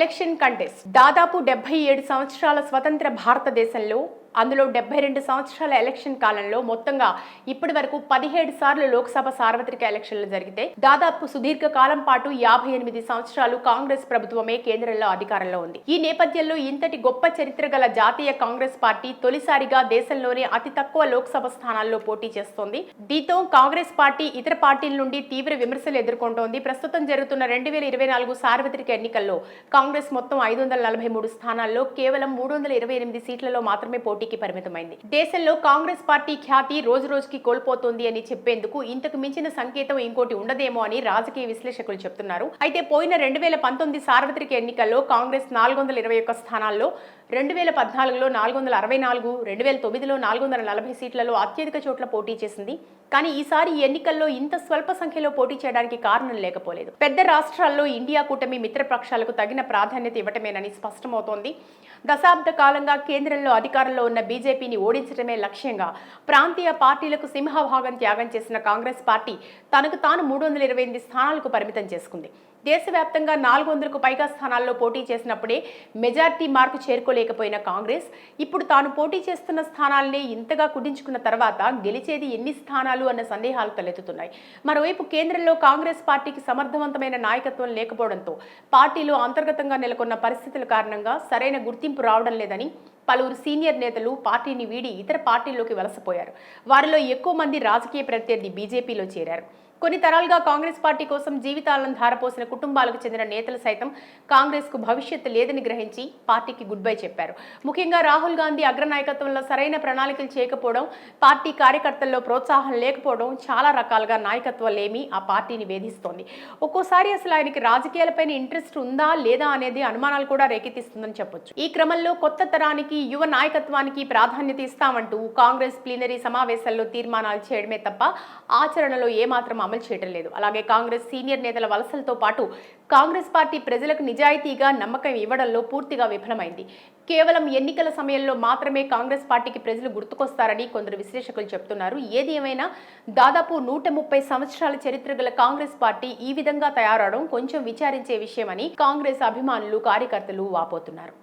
Election contest. దాదాపు డెబ్బై ఏడు సంవత్సరాల స్వతంత్ర భారతదేశంలో అందులో డెబ్బై రెండు సంవత్సరాల ఎలక్షన్ కాలంలో మొత్తంగా ఇప్పటి వరకు పదిహేడు సార్లు లోక్సభ సార్వత్రిక ఎలక్షన్లు జరిగితే దాదాపు సుదీర్ఘ కాలం పాటు యాభై ఎనిమిది సంవత్సరాలు కాంగ్రెస్ ప్రభుత్వమే కేంద్రంలో అధికారంలో ఉంది. ఈ నేపథ్యంలో ఇంతటి గొప్ప చరిత్ర గల జాతీయ కాంగ్రెస్ పార్టీ తొలిసారిగా దేశంలోనే అతి తక్కువ లోక్సభ స్థానాల్లో పోటీ చేస్తోంది. దీంతో కాంగ్రెస్ పార్టీ ఇతర పార్టీల నుండి తీవ్ర విమర్శలు ఎదుర్కొంటోంది. ప్రస్తుతం జరుగుతున్న రెండు వేల ఇరవై నాలుగు సార్వత్రిక ఎన్నికల్లో కాంగ్రెస్ మొత్తం ఐదు వందల నలభై మూడు స్థానాల్లో కేవలం మూడు వందల ఇరవై ఎనిమిది సీట్లలో మాత్రమే పోటీ పోటీకి పరిమితమైంది. దేశంలో కాంగ్రెస్ పార్టీ ఖ్యాతి రోజు రోజుకి కోల్పోతోంది అని చెప్పేందుకు ఇంతకు మించిన సంకేతం ఇంకోటి ఉండదేమో అని రాజకీయ విశ్లేషకులు చెప్తున్నారు. అయితే పోయిన రెండు వేల పంతొమ్మిది సార్వత్రిక ఎన్నికల్లో కాంగ్రెస్ నాలుగు వందల ఇరవై ఒక్క స్థానాల్లో రెండు వేల పద్నాలుగులో నాలుగు వందల అరవై నాలుగు రెండు వేల తొమ్మిదిలో నాలుగు వందల నలభై సీట్లలో అత్యధిక చోట్ల పోటీ చేసింది. కానీ ఈసారి ఈ ఎన్నికల్లో ఇంత స్వల్ప సంఖ్యలో పోటీ చేయడానికి కారణం లేకపోలేదు. పెద్ద రాష్ట్రాల్లో ఇండియా కూటమి మిత్రపక్షాలకు తగిన ప్రాధాన్యత ఇవ్వటమేనని స్పష్టమవుతోంది. దశాబ్ద కాలంగా కేంద్రంలో అధికారంలో ఉన్న బీజేపీని ఓడించడమే లక్ష్యంగా ప్రాంతీయ పార్టీలకు సింహభాగం త్యాగం చేసిన కాంగ్రెస్ పార్టీ తనకు తాను మూడు వందల ఇరవై ఎనిమిది స్థానాలకు పరిమితం చేసుకుంది. దేశవ్యాప్తంగా నాలుగు వందలకు పైగా స్థానాల్లో పోటీ చేసినప్పుడే మెజార్టీ మార్కు చేరుకోలేకపోయిన కాంగ్రెస్ ఇప్పుడు తాను పోటీ చేస్తున్న స్థానాలనే ఇంతగా కుదించుకున్న తర్వాత గెలిచేది ఎన్ని స్థానాలు అన్న సందేహాలు తలెత్తుతున్నాయి. మరోవైపు కేంద్రంలో కాంగ్రెస్ పార్టీకి సమర్థవంతమైన నాయకత్వం లేకపోవడంతో పార్టీలో అంతర్గతంగా నెలకొన్న పరిస్థితుల కారణంగా సరైన గుర్తింపు రావడం లేదని పలువురు సీనియర్ నేతలు పార్టీని వీడి ఇతర పార్టీల్లోకి వలసపోయారు. వారిలో ఎక్కువ మంది రాజకీయ ప్రత్యర్థి బీజేపీలో చేరారు. కొన్ని తరాలుగా కాంగ్రెస్ పార్టీ కోసం జీవితాలను ధారపోసిన కుటుంబాలకు చెందిన నేతలు సైతం కాంగ్రెస్కు భవిష్యత్తు లేదని గ్రహించి పార్టీకి గుడ్ బై చెప్పారు. ముఖ్యంగా రాహుల్ గాంధీ అగ్రనాయకత్వంలో సరైన ప్రణాళికలు చేయకపోవడం పార్టీ కార్యకర్తల్లో ప్రోత్సాహం లేకపోవడం చాలా రకాలుగా నాయకత్వం లేమి ఆ పార్టీని వేధిస్తోంది. ఒక్కోసారి అసలు ఆయనకి రాజకీయాలపైన ఇంట్రెస్ట్ ఉందా లేదా అనేది అనుమానాలు కూడా రేకెత్తిస్తుందని చెప్పొచ్చు. ఈ క్రమంలో కొత్త తరానికి యువ నాయకత్వానికి ప్రాధాన్యత ఇస్తామంటూ కాంగ్రెస్ ప్లీనరీ సమావేశాల్లో తీర్మానాలు చేయడమే తప్ప ఆచరణలో ఏమాత్రం అమలు చేయడం లేదు. అలాగే కాంగ్రెస్ సీనియర్ నేతల వలసలతో పాటు కాంగ్రెస్ పార్టీ ప్రజలకు నిజాయితీగా నమ్మకం ఇవ్వడంలో పూర్తిగా విఫలమైంది. కేవలం ఎన్నికల సమయంలో మాత్రమే కాంగ్రెస్ పార్టీకి ప్రజలు గుర్తుకొస్తారని కొందరు విశ్లేషకులు చెప్తున్నారు. ఏది ఏమైనా దాదాపు నూట ముప్పై సంవత్సరాల చరిత్ర గల కాంగ్రెస్ పార్టీ ఈ విధంగా తయారవడం కొంచెం విచారించే విషయమని కాంగ్రెస్ అభిమానులు కార్యకర్తలు వాపోతున్నారు.